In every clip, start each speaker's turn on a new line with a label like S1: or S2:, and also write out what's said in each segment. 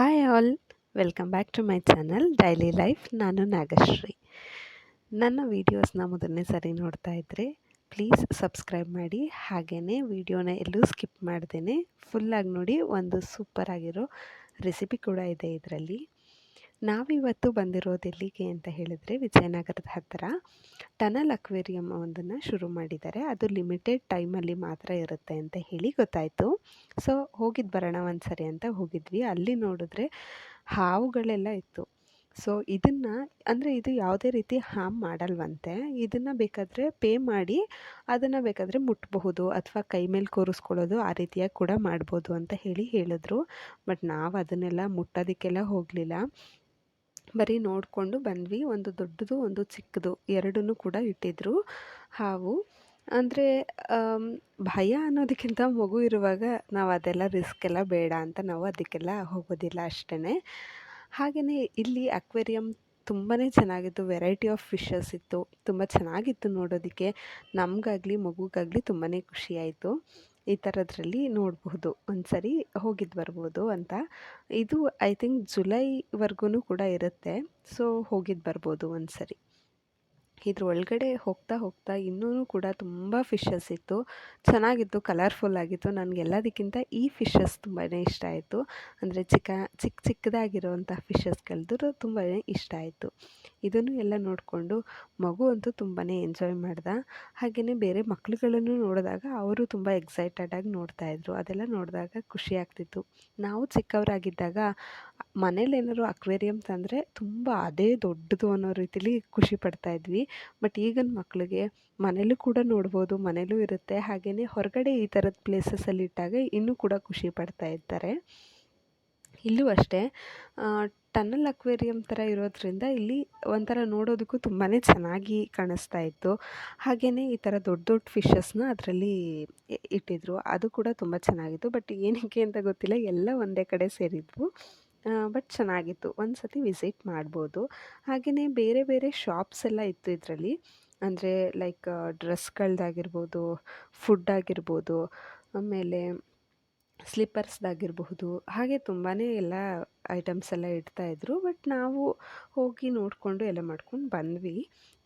S1: Hi all welcome back to my channel daily life ನಾನು ನಾಗಶ್ರೀ. ನನ್ನ ವೀಡಿಯೋಸ್ನ ಮೊದಲನೇ ಸರಿ ನೋಡ್ತಾ ಇದ್ದರೆ ಪ್ಲೀಸ್ ಸಬ್ಸ್ಕ್ರೈಬ್ ಮಾಡಿ. ಹಾಗೇ ವೀಡಿಯೋನ ಎಲ್ಲೂ ಸ್ಕಿಪ್ ಮಾಡ್ದೇನೆ. ಫುಲ್ಲಾಗಿ ನೋಡಿ, ಒಂದು ಸೂಪರ್ ಆಗಿರೋ ರೆಸಿಪಿ ಕೂಡ ಇದೆ ಇದರಲ್ಲಿ. ನಾವಿವತ್ತು ಬಂದಿರೋದು ಎಲ್ಲಿಗೆ ಅಂತ ಹೇಳಿದರೆ ವಿಜಯನಗರದ ಹತ್ತಿರ ಟನಲ್ ಅಕ್ವೇರಿಯಂ ಒಂದನ್ನು ಶುರು ಮಾಡಿದ್ದಾರೆ. ಅದು ಲಿಮಿಟೆಡ್ ಟೈಮಲ್ಲಿ ಮಾತ್ರ ಇರುತ್ತೆ ಅಂತ ಹೇಳಿ ಗೊತ್ತಾಯಿತು. ಸೊ ಹೋಗಿದ್ದು ಬರೋಣ ಒಂದು ಸರಿ ಅಂತ ಹೋಗಿದ್ವಿ. ಅಲ್ಲಿ ನೋಡಿದ್ರೆ ಹಾವುಗಳೆಲ್ಲ ಇತ್ತು. ಸೊ, ಇದನ್ನು, ಅಂದರೆ ಇದು ಯಾವುದೇ ರೀತಿ ಹಾಮ್ ಮಾಡಲ್ವಂತೆ. ಇದನ್ನು ಬೇಕಾದರೆ ಪೇ ಮಾಡಿ, ಅದನ್ನು ಬೇಕಾದರೆ ಮುಟ್ಟಬಹುದು ಅಥವಾ ಕೈ ಮೇಲೆ ಕೂರಿಸ್ಕೊಳ್ಳೋದು ಆ ರೀತಿಯಾಗಿ ಕೂಡ ಮಾಡ್ಬೋದು ಅಂತ ಹೇಳಿ ಹೇಳಿದ್ರು. ಬಟ್ ನಾವು ಅದನ್ನೆಲ್ಲ ಮುಟ್ಟೋದಕ್ಕೆಲ್ಲ ಹೋಗಲಿಲ್ಲ. ಬರೀ ನೋಡಿಕೊಂಡು ಬಂದ್ವಿ. ಒಂದು ದೊಡ್ಡದು, ಒಂದು ಚಿಕ್ಕದು ಎರಡನ್ನೂ ಕೂಡ ಇಟ್ಟಿದ್ರು. ಹಾವು ಅಂದರೆ ಭಯ ಅನ್ನೋದಕ್ಕಿಂತ ಮಗು ಇರುವಾಗ ನಾವು ಅದೆಲ್ಲ ರಿಸ್ಕ್ ಎಲ್ಲ ಬೇಡ ಅಂತ ನಾವು ಅದಕ್ಕೆಲ್ಲ ಹೋಗೋದಿಲ್ಲ ಅಷ್ಟೇ ಹಾಗೆಯೇ ಇಲ್ಲಿ ಅಕ್ವೇರಿಯಂ ತುಂಬಾ ಚೆನ್ನಾಗಿತ್ತು. ವೆರೈಟಿ ಆಫ್ ಫಿಶಸ್ ಇತ್ತು. ತುಂಬ ಚೆನ್ನಾಗಿತ್ತು ನೋಡೋದಕ್ಕೆ. ನಮಗಾಗಲಿ, ಮಗುಗಾಗಲಿ ತುಂಬಾ ಖುಷಿಯಾಯಿತು. ಈ ಥರದ್ರಲ್ಲಿ ನೋಡಬಹುದು. ಒಂದು ಸರಿ ಹೋಗಿದ್ದು ಬರ್ಬೋದು ಅಂತ. ಇದು ಐ ಥಿಂಕ್ ಜುಲೈವರೆಗೂ ಕೂಡ ಇರುತ್ತೆ. ಸೊ ಹೋಗಿದ್ದು ಬರ್ಬೋದು ಒಂದು ಸರಿ ಇದ್ರ ಒಳಗಡೆ ಹೋಗ್ತಾ ಹೋಗ್ತಾ ಇನ್ನೂ ಕೂಡ ತುಂಬ ಫಿಶಸ್ ಇತ್ತು. ಚೆನ್ನಾಗಿತ್ತು, ಕಲರ್ಫುಲ್ ಆಗಿತ್ತು. ನನಗೆ ಎಲ್ಲದಕ್ಕಿಂತ ಈ ಫಿಶಸ್ ತುಂಬಾ ಇಷ್ಟ ಆಯಿತು. ಅಂದರೆ ಚಿಕ್ಕ ಚಿಕ್ಕ ಚಿಕ್ಕದಾಗಿರೋವಂಥ ಫಿಶಸ್ಗಳದ್ದು ತುಂಬಾ ಇಷ್ಟ ಆಯಿತು. ಇದನ್ನು ಎಲ್ಲ ನೋಡಿಕೊಂಡು ಮಗು ಅಂತೂ ತುಂಬಾ ಎಂಜಾಯ್ ಮಾಡ್ದ. ಹಾಗೆಯೇ ಬೇರೆ ಮಕ್ಕಳುಗಳನ್ನು ನೋಡಿದಾಗ ಅವರು ತುಂಬ ಎಕ್ಸೈಟೆಡಾಗಿ ನೋಡ್ತಾಯಿದ್ರು ಅದೆಲ್ಲ ನೋಡಿದಾಗ ಖುಷಿ ಆಗ್ತಿತ್ತು. ನಾವು ಚಿಕ್ಕವರಾಗಿದ್ದಾಗ ಮನೇಲಿ ಏನಾದ್ರು ಅಕ್ವೇರಿಯಂ ತಂದರೆ ತುಂಬ ಅದೇ ದೊಡ್ಡದು ಅನ್ನೋ ರೀತಿಲಿ ಖುಷಿ ಪಡ್ತಾ ಇದ್ವಿ. ಬಟ್ ಈಗಿನ ಮಕ್ಕಳಿಗೆ ಮನೇಲೂ ಕೂಡ ನೋಡ್ಬೋದು, ಮನೇಲೂ ಇರುತ್ತೆ. ಹಾಗೆಯೇ ಹೊರಗಡೆ ಈ ಥರದ ಪ್ಲೇಸಸಲ್ಲಿ ಇಟ್ಟಾಗ ಇನ್ನೂ ಕೂಡ ಖುಷಿ ಪಡ್ತಾ ಇರ್ತಾರೆ. ಇಲ್ಲೂ ಅಷ್ಟೇ ಟನಲ್ ಅಕ್ವೇರಿಯಂ ಥರ ಇರೋದ್ರಿಂದ ಇಲ್ಲಿ ಒಂಥರ ನೋಡೋದಕ್ಕೂ ತುಂಬಾ ಚೆನ್ನಾಗಿ ಕಾಣಿಸ್ತಾ ಇತ್ತು. ಹಾಗೆಯೇ ಈ ಥರ ದೊಡ್ಡ ದೊಡ್ಡ ಫಿಶಸ್ನ ಅದರಲ್ಲಿ ಇಟ್ಟಿದ್ರು. ಅದು ಕೂಡ ತುಂಬ ಚೆನ್ನಾಗಿತ್ತು. ಬಟ್ ಏನಕ್ಕೆ ಅಂತ ಗೊತ್ತಿಲ್ಲ. ಎಲ್ಲ ಒಂದೇ ಕಡೆ ಸೇರಿದ್ವು. ಬಟ್ ಚೆನ್ನಾಗಿತ್ತು. ಒಂದು ಸತಿ ವಿಸಿಟ್ ಮಾಡ್ಬೋದು. ಹಾಗೆಯೇ ಬೇರೆ ಬೇರೆ ಶಾಪ್ಸ್ ಎಲ್ಲ ಇತ್ತು ಇದರಲ್ಲಿ. ಅಂದರೆ ಲೈಕ್ ಡ್ರೆಸ್ಗಳ್ದಾಗಿರ್ಬೋದು, ಫುಡ್ ಆಗಿರ್ಬೋದು, ಆಮೇಲೆ ಸ್ಲಿಪ್ಪರ್ಸ್ದಾಗಿರಬಹುದು, ಹಾಗೆ ತುಂಬಾ ಎಲ್ಲ ಐಟಮ್ಸ್ ಎಲ್ಲ ಇಡ್ತಾಯಿದ್ರು ಬಟ್ ನಾವು ಹೋಗಿ ನೋಡಿಕೊಂಡು ಎಲ್ಲ ಮಾಡ್ಕೊಂಡು ಬಂದ್ವಿ.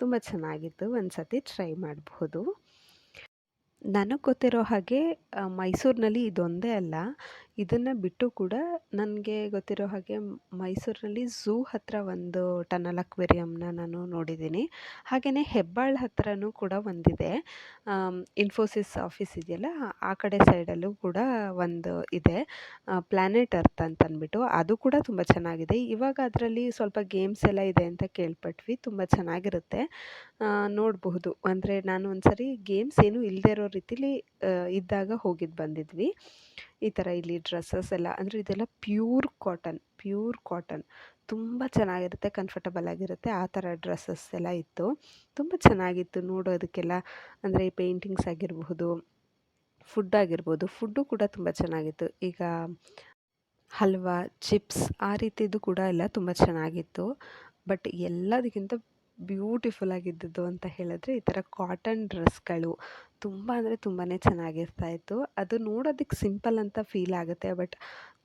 S1: ತುಂಬ ಚೆನ್ನಾಗಿತ್ತು. ಒಂದು ಸತಿ ಟ್ರೈ ಮಾಡಬಹುದು ನನಗೆ ಗೊತ್ತಿರೋ ಹಾಗೆ ಮೈಸೂರಿನಲ್ಲಿ ಇದೊಂದೇ ಅಲ್ಲ. ಇದನ್ನು ಬಿಟ್ಟು ಕೂಡ ನನಗೆ ಗೊತ್ತಿರೋ ಹಾಗೆ ಮೈಸೂರಿನಲ್ಲಿ ಝೂ ಹತ್ತಿರ ಒಂದು ಟನಲ್ ಅಕ್ವೇರಿಯಂನ ನಾನು ನೋಡಿದ್ದೀನಿ. ಹಾಗೆಯೇ ಹೆಬ್ಬಾಳ ಹತ್ತಿರನೂ ಕೂಡ ಒಂದಿದೆ. ಇನ್ಫೋಸಿಸ್ ಆಫೀಸ್ ಇದೆಯಲ್ಲ, ಆ ಕಡೆ ಸೈಡಲ್ಲೂ ಕೂಡ ಒಂದು ಇದೆ. ಪ್ಲ್ಯಾನೆಟ್ ಅರ್ತ್ ಅಂತಂದ್ಬಿಟ್ಟು ಅದು ಕೂಡ ತುಂಬ ಚೆನ್ನಾಗಿದೆ. ಇವಾಗ ಅದರಲ್ಲಿ ಸ್ವಲ್ಪ ಗೇಮ್ಸ್ ಎಲ್ಲ ಇದೆ ಅಂತ ಕೇಳ್ಪಟ್ವಿ, ತುಂಬ ಚೆನ್ನಾಗಿರುತ್ತೆ. ನೋಡಬಹುದು. ಅಂದರೆ ನಾನು ಒಂದು ಸರಿ ಗೇಮ್ಸ್ ಏನೂ ಇಲ್ಲದೇ ಇರೋ ರೀತಿಲಿ ಇದ್ದಾಗ ಹೋಗಿದ್ದು ಬಂದಿದ್ವಿ. ಈ ಥರ ಇಲ್ಲಿ ಡ್ರೆಸ್ಸಸ್ ಎಲ್ಲ, ಅಂದರೆ ಇದೆಲ್ಲ ಪ್ಯೂರ್ ಕಾಟನ್ ಪ್ಯೂರ್ ಕಾಟನ್. ತುಂಬ ಚೆನ್ನಾಗಿರುತ್ತೆ, ಕಂಫರ್ಟಬಲ್ ಆಗಿರುತ್ತೆ, ಆ ಥರ ಡ್ರೆಸ್ಸಸ್ ಎಲ್ಲ ಇತ್ತು. ತುಂಬ ಚೆನ್ನಾಗಿತ್ತು ನೋಡೋದಕ್ಕೆಲ್ಲ. ಅಂದರೆ ಪೇಂಟಿಂಗ್ಸ್ ಆಗಿರಬಹುದು, ಫುಡ್ ಆಗಿರ್ಬೋದು ಫುಡ್ಡು ಕೂಡ ತುಂಬ ಚೆನ್ನಾಗಿತ್ತು. ಈಗ ಹಲ್ವಾ, ಚಿಪ್ಸ್, ಆ ರೀತಿದು ಕೂಡ ಎಲ್ಲ ತುಂಬ ಚೆನ್ನಾಗಿತ್ತು. ಬಟ್ ಎಲ್ಲದಕ್ಕಿಂತ ಬ್ಯೂಟಿಫುಲ್ ಆಗಿದ್ದದ್ದು ಅಂತ ಹೇಳಿದ್ರೆ ಈ ಥರ ಕಾಟನ್ ಡ್ರೆಸ್ಗಳು. ತುಂಬ ಅಂದರೆ ತುಂಬಾ ಚೆನ್ನಾಗಿರ್ತಾ ಇತ್ತು. ಅದು ನೋಡೋದಕ್ಕೆ ಸಿಂಪಲ್ ಅಂತ ಫೀಲ್ ಆಗುತ್ತೆ, ಬಟ್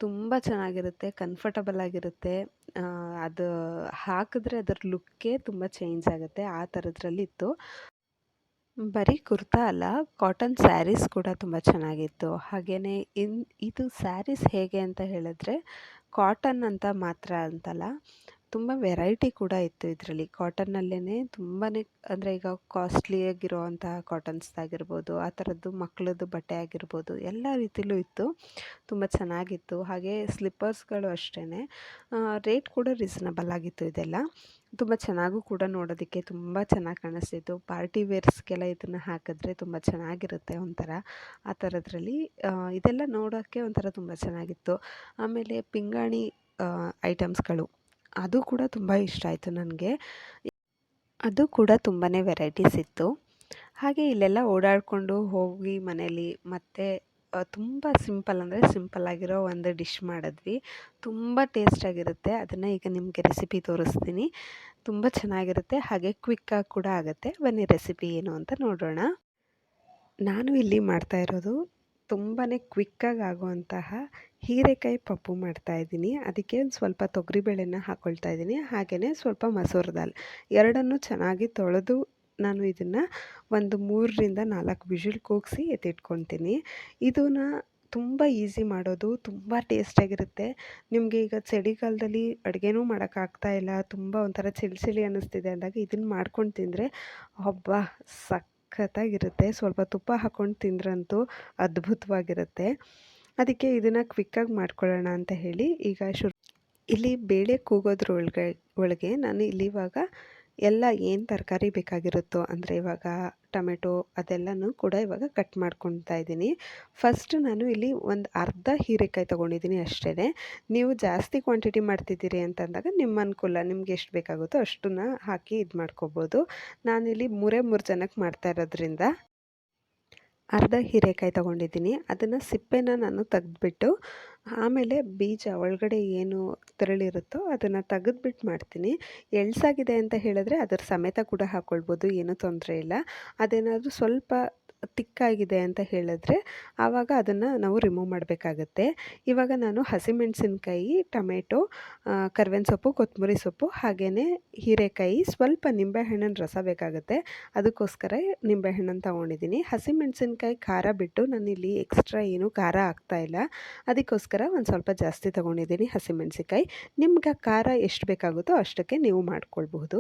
S1: ತುಂಬ ಚೆನ್ನಾಗಿರುತ್ತೆ, ಕಂಫರ್ಟಬಲ್ ಆಗಿರುತ್ತೆ. ಅದು ಹಾಕಿದ್ರೆ ಅದರ ಲುಕ್ಕೇ ತುಂಬ ಚೇಂಜ್ ಆಗುತ್ತೆ, ಆ ಥರದ್ರಲ್ಲಿ ಇತ್ತು. ಬರೀ ಕುರ್ತಾ ಅಲ್ಲ, ಕಾಟನ್ ಸ್ಯಾರೀಸ್ ಕೂಡ ತುಂಬ ಚೆನ್ನಾಗಿತ್ತು. ಹಾಗೆಯೇ ಇನ್, ಇದು ಸ್ಯಾರೀಸ್ ಹೇಗೆ ಅಂತ ಹೇಳಿದ್ರೆ ಕಾಟನ್ ಅಂತ ಮಾತ್ರ ಅಂತಲ್ಲ ತುಂಬ ವೆರೈಟಿ ಕೂಡ ಇತ್ತು ಇದರಲ್ಲಿ. ಕಾಟನ್ನಲ್ಲೇ ತುಂಬಾ ಅಂದರೆ ಈಗ ಕಾಸ್ಟ್ಲಿಯಾಗಿರೋವಂಥ ಕಾಟನ್ಸ್ದಾಗಿರ್ಬೋದು ಆ ಥರದ್ದು ಮಕ್ಕಳದ್ದು ಬಟ್ಟೆ ಆಗಿರ್ಬೋದು, ಎಲ್ಲ ರೀತಿಲೂ ಇತ್ತು. ತುಂಬ ಚೆನ್ನಾಗಿತ್ತು. ಹಾಗೆ ಸ್ಲಿಪ್ಪರ್ಸ್ಗಳು ಅಷ್ಟೇ ರೇಟ್ ಕೂಡ ರೀಸನಬಲ್ ಆಗಿತ್ತು ಇದೆಲ್ಲ. ತುಂಬ ಚೆನ್ನಾಗೂ ಕೂಡ ನೋಡೋದಕ್ಕೆ ತುಂಬ ಚೆನ್ನಾಗಿ ಕಾಣಿಸ್ತಿತ್ತು. ಪಾರ್ಟಿ ವೇರ್ಸ್ಗೆಲ್ಲ ಇದನ್ನು ಹಾಕಿದ್ರೆ ತುಂಬ ಚೆನ್ನಾಗಿರುತ್ತೆ ಒಂಥರ. ಆ ಥರದ್ರಲ್ಲಿ ಇದೆಲ್ಲ ನೋಡೋಕ್ಕೆ ಒಂಥರ ತುಂಬ ಚೆನ್ನಾಗಿತ್ತು. ಆಮೇಲೆ ಪಿಂಗಾಣಿ ಐಟಮ್ಸ್ಗಳು ಅದು ಕೂಡ ತುಂಬ ಇಷ್ಟ ಆಯಿತು ನನಗೆ. ಅದು ಕೂಡ ತುಂಬಾ ವೆರೈಟೀಸ್ ಇತ್ತು. ಹಾಗೆ ಇಲ್ಲೆಲ್ಲ ಓಡಾಡಿಕೊಂಡು ಹೋಗಿ ಮನೇಲಿ ಮತ್ತು ತುಂಬ ಸಿಂಪಲ್ ಅಂದರೆ ಸಿಂಪಲ್ ಆಗಿರೋ ಒಂದು ಡಿಶ್ ಮಾಡಿದ್ವಿ. ತುಂಬ ಟೇಸ್ಟಾಗಿರುತ್ತೆ ಅದನ್ನು ಈಗ ನಿಮಗೆ ರೆಸಿಪಿ ತೋರಿಸ್ತೀನಿ. ತುಂಬ ಚೆನ್ನಾಗಿರುತ್ತೆ. ಹಾಗೆ ಕ್ವಿಕ್ಕಾಗಿ ಕೂಡ ಆಗುತ್ತೆ. ಬನ್ನಿ ರೆಸಿಪಿ ಏನು ಅಂತ ನೋಡೋಣ. ನಾನು ಇಲ್ಲಿ ಮಾಡ್ತಾ ಇರೋದು ತುಂಬಾ ಕ್ವಿಕ್ಕಾಗಿ ಆಗುವಂತಹ ಹೀರೆಕಾಯಿ ಪಪ್ಪು ಮಾಡ್ತಾಯಿದ್ದೀನಿ ಅದಕ್ಕೆ ಒಂದು ಸ್ವಲ್ಪ ತೊಗರಿಬೇಳೆನ ಹಾಕ್ಕೊಳ್ತಾ ಇದ್ದೀನಿ. ಹಾಗೆಯೇ ಸ್ವಲ್ಪ ಮಸೂರ್ ದಾಲ್. ಎರಡನ್ನು ಚೆನ್ನಾಗಿ ತೊಳೆದು ನಾನು ಇದನ್ನು ಒಂದು ಮೂರರಿಂದ ನಾಲ್ಕು ವಿಷಿಲ್ ಕೂಗಿಸಿ ಎತ್ತಿಟ್ಕೊತೀನಿ ಇದನ್ನು ತುಂಬ ಈಸಿ ಮಾಡೋದು, ತುಂಬ ಟೇಸ್ಟಿಯಾಗಿರುತ್ತೆ ನಿಮಗೆ ಈಗ ಚಳಿಗಾಲದಲ್ಲಿ ಅಡುಗೆನೂ ಮಾಡೋಕ್ಕಾಗ್ತಾ ಇಲ್ಲ. ತುಂಬ ಒಂಥರ ಚಳಿ ಚಳಿ ಅನ್ನಿಸ್ತಿದೆ ಅಂದಾಗ ಇದನ್ನು ಮಾಡ್ಕೊಂಡು ತಿಂದರೆ ಹಬ್ಬ ಸಖತ್ತಾಗಿರುತ್ತೆ. ಸ್ವಲ್ಪ ತುಪ್ಪ ಹಾಕ್ಕೊಂಡು ತಿಂದ್ರಂತೂ ಅದ್ಭುತವಾಗಿರುತ್ತೆ. ಅದಕ್ಕೆ ಇದನ್ನು ಕ್ವಿಕ್ಕಾಗಿ ಮಾಡ್ಕೊಳ್ಳೋಣ ಅಂತ ಹೇಳಿ ಈಗ ಶುರು ಇಲ್ಲಿ ಬೇಳೆ ಕೂಗೋದ್ರೊಳಗೆ ಒಳಗೆ ನಾನು ಇಲ್ಲಿ ಇವಾಗ ಎಲ್ಲ ಏನು ತರಕಾರಿ ಬೇಕಾಗಿರುತ್ತೋ ಅಂದರೆ ಇವಾಗ ಟೊಮೆಟೊ ಅದೆಲ್ಲನೂ ಕೂಡ ಇವಾಗ ಕಟ್ ಮಾಡ್ಕೊತಾ ಇದ್ದೀನಿ. ಫಸ್ಟ್ ನಾನು ಇಲ್ಲಿ ಒಂದು ಅರ್ಧ ಹೀರೆಕಾಯಿ ತೊಗೊಂಡಿದ್ದೀನಿ ಅಷ್ಟೇ ನೀವು ಜಾಸ್ತಿ ಕ್ವಾಂಟಿಟಿ ಮಾಡ್ತಿದ್ದೀರಿ ಅಂತಂದಾಗ ನಿಮ್ಮ ಅನುಕೂಲ, ನಿಮ್ಗೆ ಎಷ್ಟು ಬೇಕಾಗುತ್ತೋ ಅಷ್ಟನ್ನ ಹಾಕಿ ಇದು ಮಾಡ್ಕೋಬೋದು. ನಾನಿಲ್ಲಿ ಮೂರೇ ಮೂರು ಜನಕ್ಕೆ ಮಾಡ್ತಾ ಇರೋದ್ರಿಂದ ಅರ್ಧ ಹೀರೆಕಾಯಿ ತೊಗೊಂಡಿದ್ದೀನಿ. ಅದನ್ನು ಸಿಪ್ಪೆನ ನಾನು ತೆಗೆದ್ಬಿಟ್ಟು ಆಮೇಲೆ ಬೀಜ ಒಳಗಡೆ ಏನು ತೆರಳಿರುತ್ತೋ ಅದನ್ನು ತೆಗೆದ್ಬಿಟ್ಟು ಮಾಡ್ತೀನಿ. ಎಳ್ಸಾಗಿದೆ ಅಂತ ಹೇಳಿದ್ರೆ ಅದರ ಸಮೇತ ಕೂಡ ಹಾಕ್ಕೊಳ್ಬೋದು ಏನೂ ತೊಂದರೆ ಇಲ್ಲ. ಅದೇನಾದರೂ ಸ್ವಲ್ಪ ತಿಕ್ಕಾಗಿದೆ ಅಂತ ಹೇಳಿದ್ರೆ ಆವಾಗ ಅದನ್ನು ನಾವು ರಿಮೂವ್ ಮಾಡಬೇಕಾಗತ್ತೆ. ಇವಾಗ ನಾನು ಹಸಿಮೆಣಸಿನ್ಕಾಯಿ, ಟೊಮೆಟೊ ಕರ್ಬೇವಿನ ಸೊಪ್ಪು, ಕೊತ್ತಂಬರಿ ಸೊಪ್ಪು ಹಾಗೆಯೇ ಹೀರೆಕಾಯಿ ಸ್ವಲ್ಪ ನಿಂಬೆಹಣ್ಣಿನ ರಸ ಬೇಕಾಗುತ್ತೆ. ಅದಕ್ಕೋಸ್ಕರ ನಿಂಬೆಹಣ್ಣನ್ನು ತೊಗೊಂಡಿದ್ದೀನಿ ಹಸಿಮೆಣಸಿನ್ಕಾಯಿ ಖಾರ ಬಿಟ್ಟು ನಾನಿಲ್ಲಿ ಎಕ್ಸ್ಟ್ರಾ ಏನು ಖಾರ ಇಲ್ಲ. ಅದಕ್ಕೋಸ್ಕರ ಒಂದು ಸ್ವಲ್ಪ ಜಾಸ್ತಿ ತೊಗೊಂಡಿದ್ದೀನಿ ಹಸಿಮೆಣಸಿನ್ಕಾಯಿ. ನಿಮ್ಗೆ ಖಾರ ಎಷ್ಟು ಬೇಕಾಗುತ್ತೋ ಅಷ್ಟಕ್ಕೆ ನೀವು ಮಾಡ್ಕೊಳ್ಬಹುದು.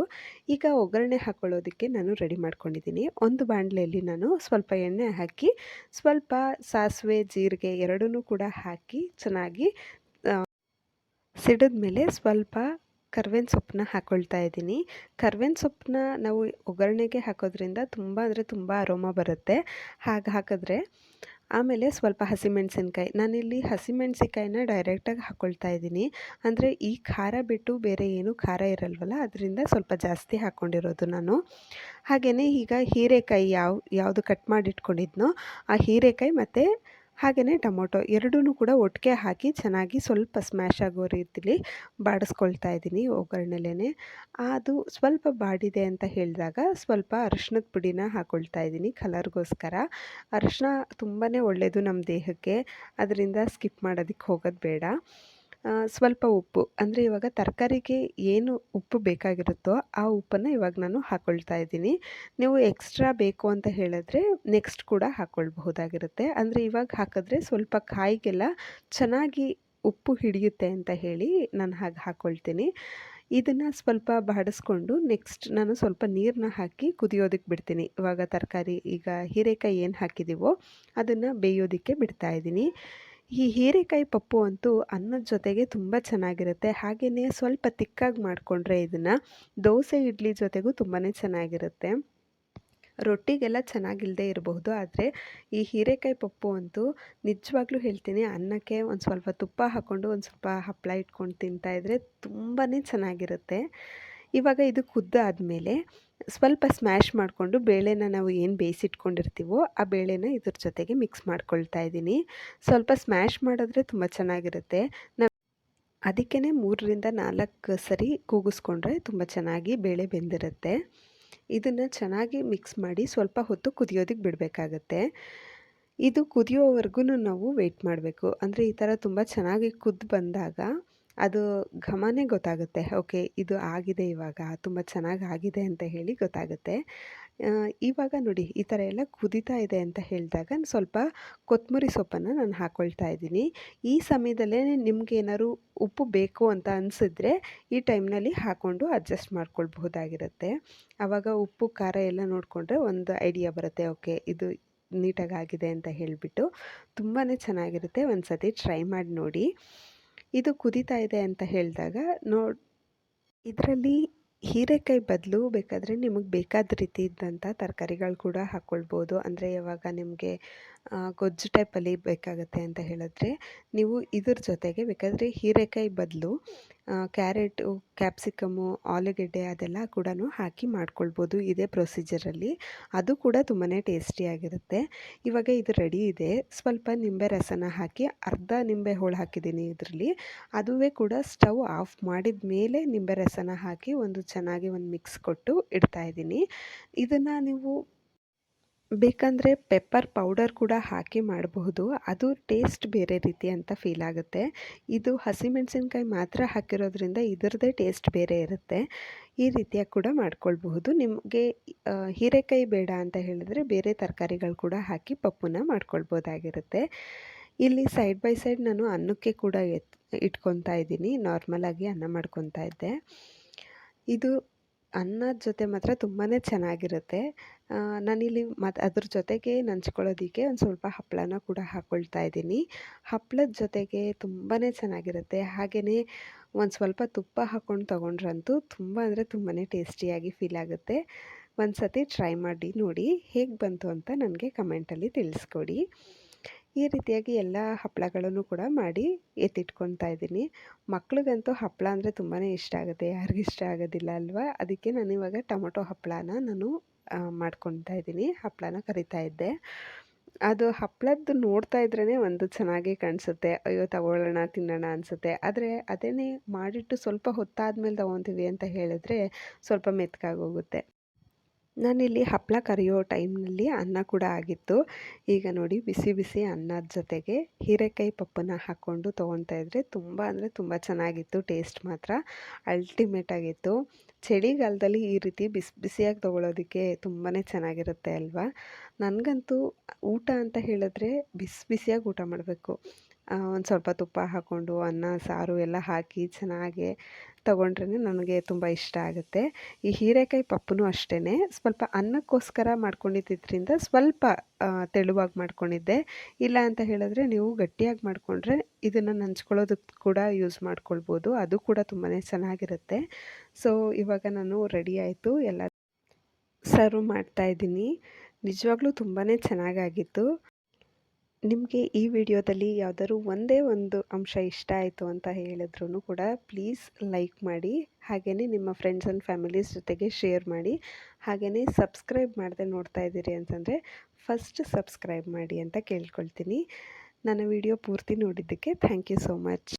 S1: ಈಗ ಒಗ್ಗರಣೆ ಹಾಕ್ಕೊಳ್ಳೋದಕ್ಕೆ ನಾನು ರೆಡಿ ಮಾಡ್ಕೊಂಡಿದ್ದೀನಿ ಒಂದು ಬಾಣಲೆಯಲ್ಲಿ ನಾನು ಸ್ವಲ್ಪ ಸ್ವಲ್ಪ ಎಣ್ಣೆ ಹಾಕಿ ಸ್ವಲ್ಪ ಸಾಸಿವೆ, ಜೀರಿಗೆ ಎರಡೂ ಕೂಡ ಹಾಕಿ ಚೆನ್ನಾಗಿ ಸಿಡಿದ ಮೇಲೆ ಸ್ವಲ್ಪ ಕರ್ಬೇವಿನ ಸೊಪ್ಪನ್ನ ಹಾಕ್ಕೊಳ್ತಾ ಇದ್ದೀನಿ. ಕರ್ಬೇವಿನ ಸೊಪ್ಪನ್ನ ನಾವು ಒಗ್ಗರಣೆಗೆ ಹಾಕೋದ್ರಿಂದ ತುಂಬ ಅಂದರೆ ತುಂಬ ಅರೋಮ ಬರುತ್ತೆ. ಹಾಗೆ ಹಾಕಿದ್ರೆ ಆಮೇಲೆ ಸ್ವಲ್ಪ ಹಸಿಮೆಣಸಿನ್ಕಾಯಿ. ನಾನಿಲ್ಲಿ ಹಸಿಮೆಣಸಿಕಾಯಿನ ಡೈರೆಕ್ಟಾಗಿ ಹಾಕ್ಕೊಳ್ತಾ ಇದ್ದೀನಿ. ಅಂದರೆ ಈ ಖಾರ ಬಿಟ್ಟು ಬೇರೆ ಏನು ಖಾರ ಇರಲ್ವಲ್ಲ, ಅದರಿಂದ ಸ್ವಲ್ಪ ಜಾಸ್ತಿ ಹಾಕ್ಕೊಂಡಿರೋದು ನಾನು. ಹಾಗೆಯೇ ಈಗ ಹೀರೆಕಾಯಿ ಯಾವ, ಯಾವುದು ಕಟ್ ಮಾಡಿಟ್ಕೊಂಡಿದ್ನೋ, ಆ ಹೀರೆಕಾಯಿ ಮತ್ತು ಹಾಗೆಯೇ ಟೊಮೊಟೊ ಎರಡೂ ಕೂಡ ಒಟ್ಟಿಗೆ ಹಾಕಿ ಚೆನ್ನಾಗಿ ಸ್ವಲ್ಪ ಸ್ಮ್ಯಾಶ್ ಆಗೋ ರೀತಿಲಿ ಬಾಡಿಸ್ಕೊಳ್ತಾ ಇದ್ದೀನಿ ಒಗ್ಗರಣೆಲೇ ಅದು ಸ್ವಲ್ಪ ಬಾಡಿದೆ ಅಂತ ಹೇಳಿದಾಗ ಸ್ವಲ್ಪ ಅರಿಶಿನದ ಪುಡಿನ ಹಾಕ್ಕೊಳ್ತಾ ಇದ್ದೀನಿ ಕಲರ್ಗೋಸ್ಕರ. ಅರಿಶಿನ ತುಂಬಾ ಒಳ್ಳೆಯದು ನಮ್ಮ ದೇಹಕ್ಕೆ, ಅದರಿಂದ ಸ್ಕಿಪ್ ಮಾಡೋದಕ್ಕೆ ಹೋಗೋದು ಬೇಡ. ಸ್ವಲ್ಪ ಉಪ್ಪು. ಅಂದರೆ ಇವಾಗ ತರಕಾರಿಗೆ ಏನು ಉಪ್ಪು ಬೇಕಾಗಿರುತ್ತೋ ಆ ಉಪ್ಪನ್ನು ಇವಾಗ ನಾನು ಹಾಕ್ಕೊಳ್ತಾ ಇದ್ದೀನಿ. ನೀವು ಎಕ್ಸ್ಟ್ರಾ ಬೇಕು ಅಂತ ಹೇಳಿದ್ರೆ ನೆಕ್ಸ್ಟ್ ಕೂಡ ಹಾಕ್ಕೊಳ್ಬಹುದಾಗಿರುತ್ತೆ ಅಂದರೆ ಇವಾಗ ಹಾಕಿದ್ರೆ ಸ್ವಲ್ಪ ಕಾಯಿಗೆಲ್ಲ ಚೆನ್ನಾಗಿ ಉಪ್ಪು ಹಿಡಿಯುತ್ತೆ ಅಂತ ಹೇಳಿ ನಾನು ಹಾಗೆ ಹಾಕ್ಕೊಳ್ತೀನಿ ಇದನ್ನು ಸ್ವಲ್ಪ ಬಾಡಿಸ್ಕೊಂಡು ನೆಕ್ಸ್ಟ್ ನಾನು ಸ್ವಲ್ಪ ನೀರನ್ನ ಹಾಕಿ ಕುದಿಯೋದಕ್ಕೆ ಬಿಡ್ತೀನಿ. ಇವಾಗ ತರಕಾರಿ ಈಗ ಹೀರೆಕಾಯಿ ಏನು ಹಾಕಿದ್ದೀವೋ ಅದನ್ನು ಬೇಯೋದಕ್ಕೆ ಬಿಡ್ತಾ ಇದ್ದೀನಿ. ಈ ಹೀರೆಕಾಯಿ ಪಪ್ಪು ಅಂತೂ ಅನ್ನದ ಜೊತೆಗೆ ತುಂಬ ಚೆನ್ನಾಗಿರುತ್ತೆ. ಹಾಗೆಯೇ ಸ್ವಲ್ಪ ತಿಕ್ಕಾಗಿ ಮಾಡಿಕೊಂಡ್ರೆ ಇದನ್ನು ದೋಸೆ, ಇಡ್ಲಿ ಜೊತೆಗೂ ತುಂಬಾ ಚೆನ್ನಾಗಿರುತ್ತೆ. ರೊಟ್ಟಿಗೆಲ್ಲ ಚೆನ್ನಾಗಿಲ್ಲದೆ ಇರಬಹುದು, ಆದರೆ ಈ ಹೀರೆಕಾಯಿ ಪಪ್ಪು ಅಂತೂ ನಿಜವಾಗ್ಲೂ ಹೇಳ್ತೀನಿ ಅನ್ನಕ್ಕೆ ಒಂದು ಸ್ವಲ್ಪ ತುಪ್ಪ ಹಾಕ್ಕೊಂಡು ಒಂದು ಸ್ವಲ್ಪ ಹಪ್ಪಳ ಇಟ್ಕೊಂಡು ತಿಂತಾಯಿದ್ರೆ ತುಂಬಾ ಚೆನ್ನಾಗಿರುತ್ತೆ. ಇವಾಗ ಇದು ಕುದ್ದಾದಮೇಲೆ ಸ್ವಲ್ಪ ಸ್ಮ್ಯಾಶ್ ಮಾಡಿಕೊಂಡು ಬೇಳೆನ ನಾವು ಏನು ಬೇಯಿಸಿಟ್ಕೊಂಡಿರ್ತೀವೋ ಆ ಬೇಳೆನ ಇದ್ರ ಜೊತೆಗೆ ಮಿಕ್ಸ್ ಮಾಡ್ಕೊಳ್ತಾ ಇದ್ದೀನಿ. ಸ್ವಲ್ಪ ಸ್ಮ್ಯಾಶ್ ಮಾಡಿದ್ರೆ ತುಂಬ ಚೆನ್ನಾಗಿರುತ್ತೆ. ನಾವು ಅದಕ್ಕೇ ಮೂರರಿಂದ ನಾಲ್ಕು ಸರಿ ಕೂಗಿಸ್ಕೊಂಡ್ರೆ ತುಂಬ ಚೆನ್ನಾಗಿ ಬೇಳೆ ಬೆಂದಿರುತ್ತೆ. ಇದನ್ನು ಚೆನ್ನಾಗಿ ಮಿಕ್ಸ್ ಮಾಡಿ ಸ್ವಲ್ಪ ಹೊತ್ತು ಕುದಿಯೋದಕ್ಕೆ ಬಿಡಬೇಕಾಗತ್ತೆ. ಇದು ಕುದಿಯೋವರೆಗೂ ನಾವು ವೆಯ್ಟ್ ಮಾಡಬೇಕು. ಅಂದರೆ ಈ ಥರ ತುಂಬ ಚೆನ್ನಾಗಿ ಕುದ್ದು ಬಂದಾಗ ಅದು ಘಮನೇ ಗೊತ್ತಾಗುತ್ತೆ. ಓಕೆ, ಇದು ಆಗಿದೆ ಇವಾಗ, ತುಂಬ ಚೆನ್ನಾಗಿ ಆಗಿದೆ ಅಂತ ಹೇಳಿ ಗೊತ್ತಾಗುತ್ತೆ. ಇವಾಗ ನೋಡಿ, ಈ ಥರ ಎಲ್ಲ ಕುದೀತಾ ಇದೆ ಅಂತ ಹೇಳಿದಾಗ ಸ್ವಲ್ಪ ಕೊತ್ತಂಬರಿ ಸೊಪ್ಪನ್ನು ನಾನು ಹಾಕ್ಕೊಳ್ತಾ ಇದ್ದೀನಿ. ಈ ಸಮಯದಲ್ಲೇ ನಿಮ್ಗೆ ಏನಾದ್ರು ಉಪ್ಪು ಬೇಕು ಅಂತ ಅನಿಸಿದ್ರೆ ಈ ಟೈಮ್ನಲ್ಲಿ ಹಾಕ್ಕೊಂಡು ಅಡ್ಜಸ್ಟ್ ಮಾಡ್ಕೊಳ್ಬಹುದಾಗಿರುತ್ತೆ. ಆವಾಗ ಉಪ್ಪು, ಖಾರ ಎಲ್ಲ ನೋಡಿಕೊಂಡ್ರೆ ಒಂದು ಐಡಿಯಾ ಬರುತ್ತೆ, ಓಕೆ, ಇದು ನೀಟಾಗಿ ಆಗಿದೆ ಅಂತ ಹೇಳಿಬಿಟ್ಟು. ತುಂಬಾ ಚೆನ್ನಾಗಿರುತ್ತೆ ಒಂದು ಸತಿ ಟ್ರೈ ಮಾಡಿ ನೋಡಿ. ಇದು ಕುದೀತಾ ಇದೆ ಅಂತ ಹೇಳಿದಾಗ ನೋಡಿ ಇದರಲ್ಲಿ ಹೀರೆಕಾಯಿ ಬದಲು ಬೇಕಾದರೆ ನಿಮಗೆ ಬೇಕಾದ ರೀತಿ ಇದ್ದಂಥ ತರಕಾರಿಗಳು ಕೂಡ ಹಾಕ್ಕೊಳ್ಬೋದು ಅಂದರೆ ಯಾವಾಗ ನಿಮಗೆ ಗೊಜ್ಜು ಟೈಪಲ್ಲಿ ಬೇಕಾಗುತ್ತೆ ಅಂತ ಹೇಳಿದ್ರೆ ನೀವು ಇದ್ರ ಜೊತೆಗೆ ಬೇಕಾದರೆ ಹೀರೆಕಾಯಿ ಬದಲು ಕ್ಯಾರೆಟು ಕ್ಯಾಪ್ಸಿಕಮ್ಮು ಆಲೂಗೆಡ್ಡೆ ಅದೆಲ್ಲ ಕೂಡ ಹಾಕಿ ಮಾಡ್ಕೊಳ್ಬೋದು ಇದೇ ಪ್ರೊಸೀಜರಲ್ಲಿ. ಅದು ಕೂಡ ತುಂಬಾ ಟೇಸ್ಟಿಯಾಗಿರುತ್ತೆ ಇವಾಗ ಇದು ರೆಡಿ ಇದೆ. ಸ್ವಲ್ಪ ನಿಂಬೆ ರಸನ ಹಾಕಿ ಅರ್ಧ ನಿಂಬೆ ಹೋಳು ಹಾಕಿದ್ದೀನಿ ಇದರಲ್ಲಿ. ಅದುವೇ ಕೂಡ ಸ್ಟವ್ ಆಫ್ ಮಾಡಿದ ಮೇಲೆ ನಿಂಬೆ ರಸನ ಹಾಕಿ ಒಂದು ಚೆನ್ನಾಗಿ ಒಂದು ಮಿಕ್ಸ್ ಕೊಟ್ಟು ಇಡ್ತಾಯಿದ್ದೀನಿ ಇದನ್ನು ನೀವು ಬೇಕಂದರೆ ಪೆಪ್ಪರ್ ಪೌಡರ್ ಕೂಡ ಹಾಕಿ ಮಾಡಬಹುದು. ಅದು ಟೇಸ್ಟ್ ಬೇರೆ ರೀತಿ ಅಂತ ಫೀಲ್ ಆಗುತ್ತೆ. ಇದು ಹಸಿಮೆಣಸಿನ್ಕಾಯಿ ಮಾತ್ರ ಹಾಕಿರೋದ್ರಿಂದ ಇದರದ್ದೇ ಟೇಸ್ಟ್ ಬೇರೆ ಇರುತ್ತೆ. ಈ ರೀತಿಯಾಗಿ ಕೂಡ ಮಾಡ್ಕೊಳ್ಬಹುದು. ನಿಮಗೆ ಹೀರೆಕಾಯಿ ಬೇಡ ಅಂತ ಹೇಳಿದರೆ ಬೇರೆ ತರಕಾರಿಗಳು ಕೂಡ ಹಾಕಿ ಪಪ್ಪುನ ಮಾಡ್ಕೊಳ್ಬೋದಾಗಿರುತ್ತೆ. ಇಲ್ಲಿ ಸೈಡ್ ಬೈ ಸೈಡ್ ನಾನು ಅನ್ನಕ್ಕೆ ಕೂಡ ಎತ್, ಇಟ್ಕೊತಾ ಇದ್ದೀನಿ. ನಾರ್ಮಲಾಗಿ ಅನ್ನ ಮಾಡ್ಕೊತಾ ಇದ್ದೆ. ಇದು ಅನ್ನದ ಜೊತೆ ಮಾತ್ರ ತುಂಬಾ ಚೆನ್ನಾಗಿರುತ್ತೆ. ನಾನಿಲ್ಲಿ ಮತ್ತು ಅದ್ರ ಜೊತೆಗೆ ನಂಚ್ಕೊಳ್ಳೋದಕ್ಕೆ ಒಂದು ಸ್ವಲ್ಪ ಹಪ್ಪಳನ ಕೂಡ ಹಾಕ್ಕೊಳ್ತಾ ಇದ್ದೀನಿ. ಹಪ್ಪಳದ ಜೊತೆಗೆ ತುಂಬಾ ಚೆನ್ನಾಗಿರುತ್ತೆ. ಹಾಗೆಯೇ ಒಂದು ಸ್ವಲ್ಪ ತುಪ್ಪ ಹಾಕ್ಕೊಂಡು ತೊಗೊಂಡ್ರಂತೂ ತುಂಬ ಅಂದರೆ ತುಂಬಾ ಟೇಸ್ಟಿಯಾಗಿ ಫೀಲ್ ಆಗುತ್ತೆ. ಒಂದು ಸತಿ ಟ್ರೈ ಮಾಡಿ ನೋಡಿ ಹೇಗೆ ಬಂತು ಅಂತ ನನಗೆ ಕಮೆಂಟಲ್ಲಿ ತಿಳಿಸ್ಕೊಡಿ. ಈ ರೀತಿಯಾಗಿ ಎಲ್ಲ ಹಪ್ಪಳಗಳನ್ನು ಕೂಡ ಮಾಡಿ ಎತ್ತಿಟ್ಕೊತಾ ಇದ್ದೀನಿ. ಮಕ್ಳಿಗಂತೂ ಹಪ್ಪಳ ಅಂದರೆ ತುಂಬಾ ಇಷ್ಟ ಆಗುತ್ತೆ. ಯಾರಿಗೂ ಇಷ್ಟ ಆಗೋದಿಲ್ಲ ಅಲ್ವಾ? ಅದಕ್ಕೆ ನಾನು ಇವಾಗ ಟೊಮೊಟೊ ಹಪ್ಪಳನ ನಾನು ಮಾಡ್ಕೊತಾ ಇದ್ದೀನಿ. ಹಪ್ಪಳನ ಕರಿತಾ ಇದ್ದೆ. ಅದು ಹಪ್ಪಳದ್ದು ನೋಡ್ತಾ ಇದ್ರೇ ಒಂದು ಚೆನ್ನಾಗಿ ಕಾಣಿಸುತ್ತೆ. ಅಯ್ಯೋ, ತಗೊಳ್ಳೋಣ, ತಿನ್ನೋಣ ಅನಿಸುತ್ತೆ. ಆದರೆ ಅದೇನೇ ಮಾಡಿಟ್ಟು ಸ್ವಲ್ಪ ಹೊತ್ತಾದ ಮೇಲೆ ತಗೊತೀವಿ ಅಂತ ಹೇಳಿದ್ರೆ ಸ್ವಲ್ಪ ಮೆತ್ತಗಾಗೋಗುತ್ತೆ ನಾನಿಲ್ಲಿ ಹಪ್ಪಳ ಕರಿಯೋ ಟೈಮ್ನಲ್ಲಿ ಅನ್ನ ಕೂಡ ಆಗಿತ್ತು. ಈಗ ನೋಡಿ ಬಿಸಿ ಬಿಸಿ ಅನ್ನದ ಜೊತೆಗೆ ಹೀರೆಕಾಯಿ ಪಪ್ಪನ್ನ ಹಾಕ್ಕೊಂಡು ತೊಗೊತಾ ಇದ್ದರೆ ತುಂಬ ಅಂದರೆ ತುಂಬ ಚೆನ್ನಾಗಿತ್ತು, ಟೇಸ್ಟ್ ಮಾತ್ರ. ಅಲ್ಟಿಮೇಟ್ ಆಗಿತ್ತು. ಚಳಿಗಾಲದಲ್ಲಿ ಈ ರೀತಿ ಬಿಸಿ ಬಿಸಿಯಾಗಿ ತೊಗೊಳೋದಕ್ಕೆ ತುಂಬಾ ಚೆನ್ನಾಗಿರುತ್ತೆ ಅಲ್ವಾ? ನನಗಂತೂ ಊಟ ಅಂತ ಹೇಳಿದ್ರೆ ಬಿಸಿ ಬಿಸಿಯಾಗಿ ಊಟ ಮಾಡಬೇಕು. ಒಂದು ಸ್ವಲ್ಪ ತುಪ್ಪ ಹಾಕ್ಕೊಂಡು ಅನ್ನ, ಸಾರು ಎಲ್ಲ ಹಾಕಿ ಚೆನ್ನಾಗಿ ತೊಗೊಂಡ್ರೆ ನನಗೆ ತುಂಬ ಇಷ್ಟ ಆಗುತ್ತೆ. ಈ ಹೀರೆಕಾಯಿ ಪಪ್ಪನೂ ಅಷ್ಟೇ ಸ್ವಲ್ಪ ಅನ್ನಕ್ಕೋಸ್ಕರ ಮಾಡ್ಕೊಂಡಿದ್ದರಿಂದ ಸ್ವಲ್ಪ ತೆಳುವಾಗಿ ಮಾಡ್ಕೊಂಡಿದ್ದೆ. ಇಲ್ಲ ಅಂತ ಹೇಳಿದ್ರೆ ನೀವು ಗಟ್ಟಿಯಾಗಿ ಮಾಡಿಕೊಂಡ್ರೆ ಇದನ್ನು ನಂಚ್ಕೊಳ್ಳೋದಕ್ಕೆ ಕೂಡ ಯೂಸ್ ಮಾಡ್ಕೊಳ್ಬೋದು. ಅದು ಕೂಡ ತುಂಬಾ ಚೆನ್ನಾಗಿರುತ್ತೆ. ಸೊ ಇವಾಗ ನಾನು ರೆಡಿ ಆಯಿತು. ಎಲ್ಲ ಸರ್ವ್ ಮಾಡ್ತಾಯಿದ್ದೀನಿ ನಿಜವಾಗ್ಲೂ ತುಂಬಾ ಚೆನ್ನಾಗಾಗಿತ್ತು. ನಿಮಗೆ ಈ ವಿಡಿಯೋದಲ್ಲಿ ಯಾವುದಾದ್ರು ಒಂದೇ ಒಂದು ಅಂಶ ಇಷ್ಟ ಆಯಿತು ಅಂತ ಹೇಳಿದ್ರು ಕೂಡ ಪ್ಲೀಸ್ ಲೈಕ್ ಮಾಡಿ ಹಾಗೆಯೇ ನಿಮ್ಮ ಫ್ರೆಂಡ್ಸ್ ಆ್ಯಂಡ್ ಫ್ಯಾಮಿಲೀಸ್ ಜೊತೆಗೆ ಶೇರ್ ಮಾಡಿ ಹಾಗೆಯೇ ಸಬ್ಸ್ಕ್ರೈಬ್ ಮಾಡದೆ ನೋಡ್ತಾ ಇದ್ದೀರಿ ಅಂತಂದರೆ ಫಸ್ಟ್ ಸಬ್ಸ್ಕ್ರೈಬ್ ಮಾಡಿ ಅಂತ ಕೇಳ್ಕೊಳ್ತೀನಿ. ನನ್ನ ವಿಡಿಯೋ ಪೂರ್ತಿ ನೋಡಿದ್ದಕ್ಕೆ ಥ್ಯಾಂಕ್ ಯು ಸೋ ಮಚ್